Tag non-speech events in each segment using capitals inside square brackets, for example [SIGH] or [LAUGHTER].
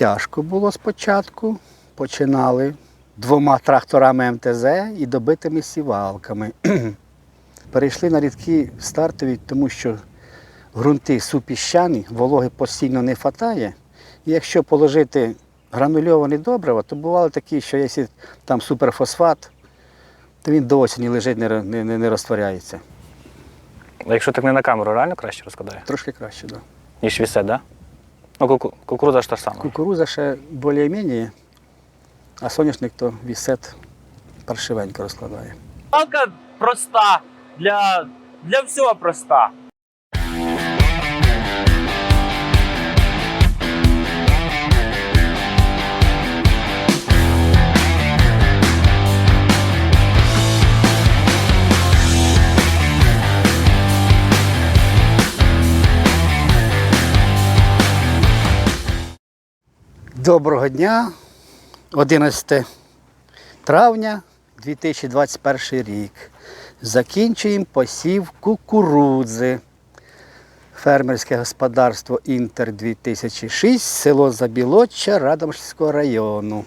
Тяжко було спочатку. Починали двома тракторами МТЗ і добитими сівалками. [CLEARS THROAT] Перейшли на рідкі стартові, тому що ґрунти супіщані, вологи постійно не вистачає. І якщо положити гранульоване добриво, то бували такі, що якщо там суперфосфат, то він до осені лежить, не, не, не, не розтворяється. А якщо так не на камеру, реально краще розкладає? Трошки краще, так. Да. Ніж вісе, да? Ну, куку- кукуруза ж та ж сама. Кукуруза ще більш-менш, а соняшник то вісет паршивенько розкладає. Палка проста, для, для всього проста. Доброго дня, 11 травня 2021 рік. Закінчуємо посів кукурудзи. Фермерське господарство Інтер 2006, село Забілоччя Радомишльського району.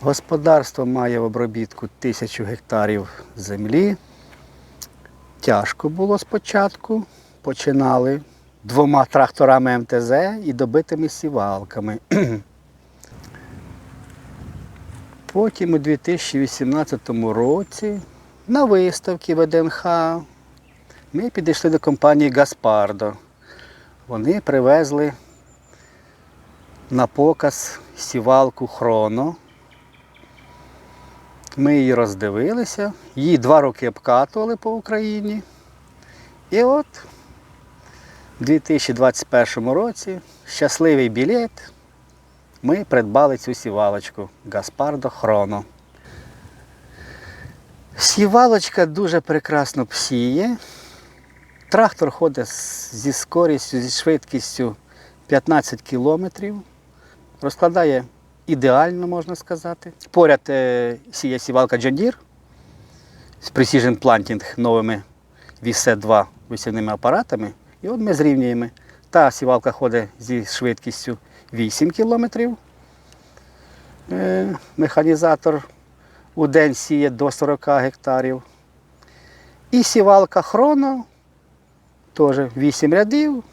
Господарство має в обробітку тисячу гектарів землі. Тяжко було спочатку. Починали двома тракторами МТЗ і добитими сівалками. [CLEARS THROAT] Потім у 2018 році на виставці ВДНХ ми підійшли до компанії Гаспардо. Вони привезли на показ сівалку Хроно. Ми її роздивилися, її два роки обкатували по Україні. І от 2021 році щасливий білет. Ми придбали цю сівалочку Гаспардо Хроно. Сівалочка дуже прекрасно псіє. Трактор ходить зі скорістю, зі швидкістю 15 кілометрів. Розкладає ідеально, можна сказати. Поряд е, сіє сівалка John Deere з Precision Planting новими VC2 висівними апаратами. І от ми зрівнюємо. Та сівалка ходить зі швидкістю 8 кілометрів. Е, Механізатор у день сіє до 40 гектарів. І сівалка хроно теж 8 рядів,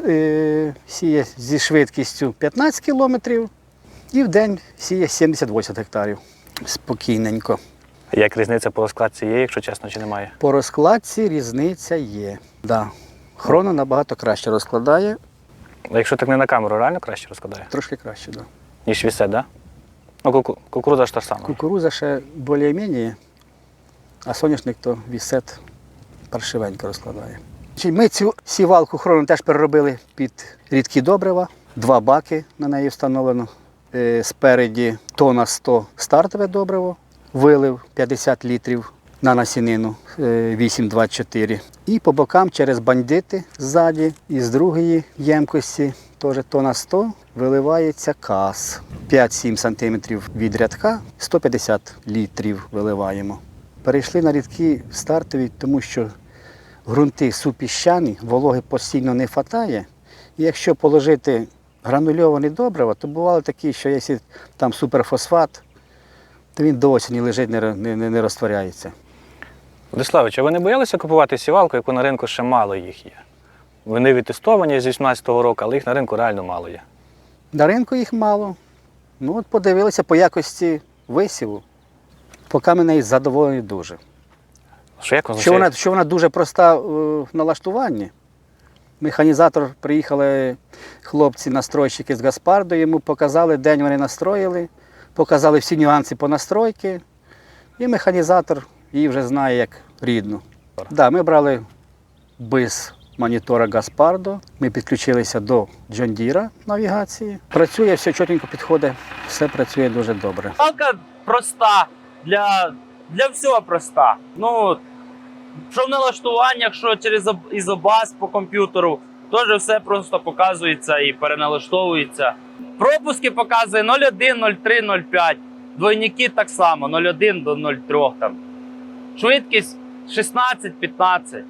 е, сіє зі швидкістю 15 кілометрів і в день сіє 70-80 гектарів. Спокійненько. Як різниця по розкладці є, якщо чесно, чи немає? По розкладці різниця є. Да. Хроно набагато краще розкладає, А якщо так не на камеру, реально краще розкладає? трошки краще. Да. Ніж вісе, да? Ну, куку- кукурудза ж та ж сама. Кукуруза ще більш-менш, а соняшник то вісет паршивенько розкладає. Ми цю сівалку хрону теж переробили під рідкі добрива. Два баки на неї встановлено. Е, Спереді тона 100 стартове добриво, вилив 50 літрів на насінину е, 8,24. І по бокам через бандити ззаді із другої ємкості, теж тона 100, виливається кас. 5-7 см від рядка, 150 літрів виливаємо. Перейшли на рідкі стартові, тому що ґрунти супіщані, вологи постійно не вистачає. І якщо положити гранульоване добриво, то бували такі, що якщо там суперфосфат, то він до осені лежить, не, не, не розтворяється. Владиславич, а ви не боялися купувати сівалку, яку на ринку ще мало їх є? Вони відтестовані з 18-го року, але їх на ринку реально мало є. На ринку їх мало. Ну от подивилися по якості висіву. Поки ми нею задоволені дуже. Що як Що вона, що вона дуже проста в налаштуванні. Механізатор приїхали хлопці, настройщики з Гаспардо, йому показали, день вони настроїли, показали всі нюанси по настройки. І механізатор її вже знає як рідну. Да, ми брали без монітора Гаспардо. Ми підключилися до Deere навігації. Працює, все чотенько підходить, все працює дуже добре. Палка проста, для, для всього проста. Ну, що в налаштуваннях, що через об- ізобаз по комп'ютеру, теж все просто показується і переналаштовується. Пропуски показує 01, 03, 05. Двойники так само, 01 до 03 там. Швидкість 16-15.